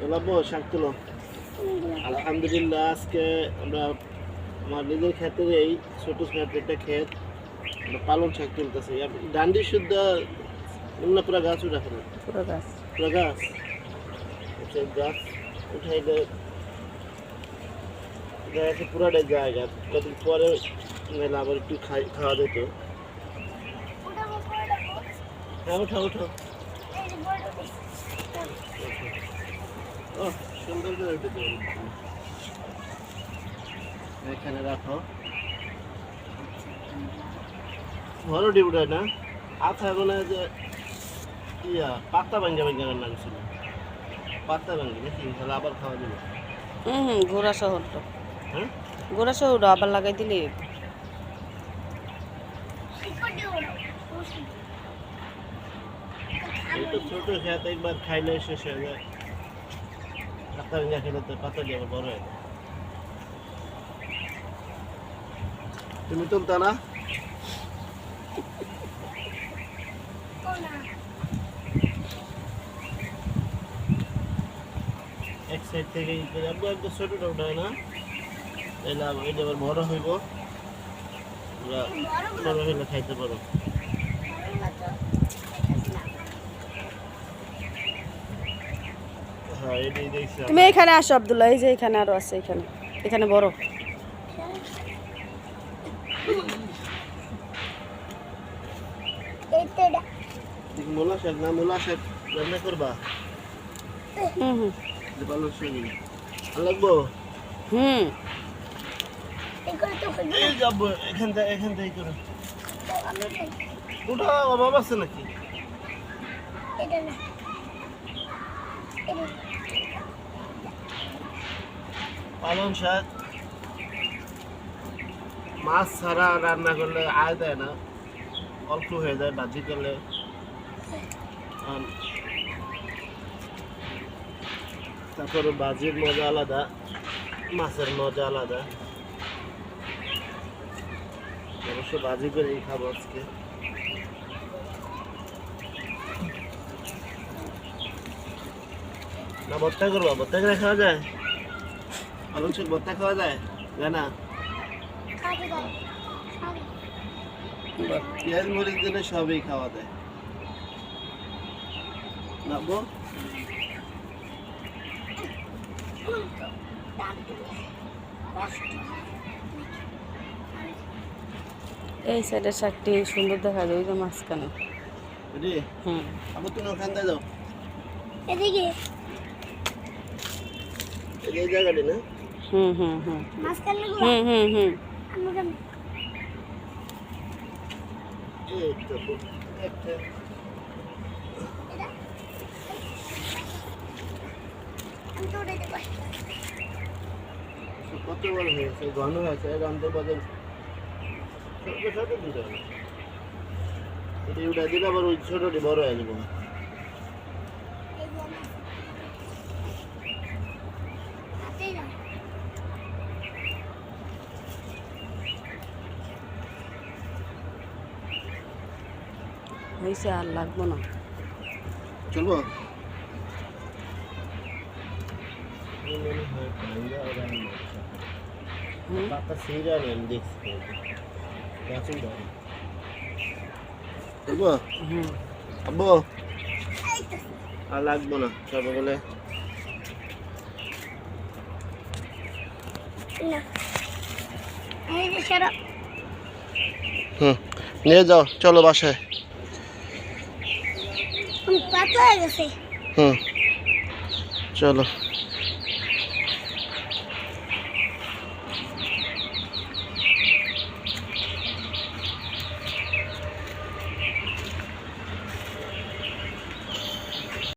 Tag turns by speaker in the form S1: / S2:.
S1: লাভো শাক তুলো আলহামদুলিল্লাহ আজকে আমরা আমার নিজের ক্ষেতের এই ছোট ছোট একটা ক্ষেত আমরা পালন শাক তুলতেছি। ডান্ডি শুদ্ধ অন্য পুরা গাছ উঠা ফেলে
S2: পুরো গাছ।
S1: পুরা গাছ? আচ্ছা, গাছ উঠাইলে দেখা যাচ্ছে পুরাটাই জায়গা কদিন পরে নাহলে আবার একটু খাই খাওয়া যেত। হ্যাঁ উঠা উঠো ও সুন্দর করে উঠেছে। এখানে রাখো। বড় ডিউটা না? আচ্ছা মনে হয় যে ইয়া পাত্তা ভাঙ্গা ভাঙ্গা রান্না ছিল পাত্তা ভাঙ্গি নাকি? তাহলে আবার খাওয়া যাবে।
S2: হুম হুম গোড়া শহরটা
S1: হ্যাঁ?
S2: গোড়া শহরটা আবার লাগাই দিলে।
S1: তো ছোট খেত একবার খাইলে শেষ হয়ে যায়। ভাঙ্গা খেলে তো পাতা দিয়ে বড় হয়ে তুমি তুলতা না এক সাইড থেকে আপনি একদম ছোটটা উঠায় না? তাহলে এটা আবার বড় হইব। বড় হইলে খাইতে পারো
S2: তুমি এখানে আসো আবদুল্লাহ এই যে এখানে আরও আছে এখানে। এখানে বড়।
S1: দেখি মোলা শাক না মোলা শাক রান্না করবা?
S2: হুম হুম।
S1: ভালো শুনি লাগবো?
S2: হুম।
S1: এই যাব এখান থেকে এখান থেকে করো। ওটা অভাব আছে নাকি? পালং শাক, মাছ ছাড়া রান্না করলে আয় দেয় না, অল্প হয়ে যায় ভাজি করলে তারপরে ভাজির মজা আলাদা, মাছের মজা আলাদা। অবশ্য ভাজি করেই খাব আজকে। না, ভর্তা করব, ভর্তা করে খাওয়া যায়? পালং শাক ভর্তা খাওয়া যায়? যায় না পেঁয়াজ মরিচ দিলে সবই খাওয়া যায়। না
S2: এই সাইডের শাকটি সুন্দর দেখা যায় ওই যে মাঝখানে।
S1: রে
S2: হুম।
S1: আবার তুমি ওখান দিয়ে যাও।
S3: এদিকে।
S1: এই যে এই জায়গাটি না?
S2: হুম হুম হুম। হুম হুম হুম।
S1: কত বড় হয়েছে ঘন হয়েছে রান্ধতে বাজার ছোট ছোট হবে এটা উঠা দিলে আবার ওই ছোটটি বড় হয়ে যাবে
S3: এই যে আমার হাতেই না
S2: হয়েছে আর লাগবো না।
S1: চলবো চলবো আব্বু। আর লাগবো না সব বলে। হুম নিয়ে যাও চলো বাসায়।
S3: পাতলা হয়ে গেছে।
S1: হুম। চলো।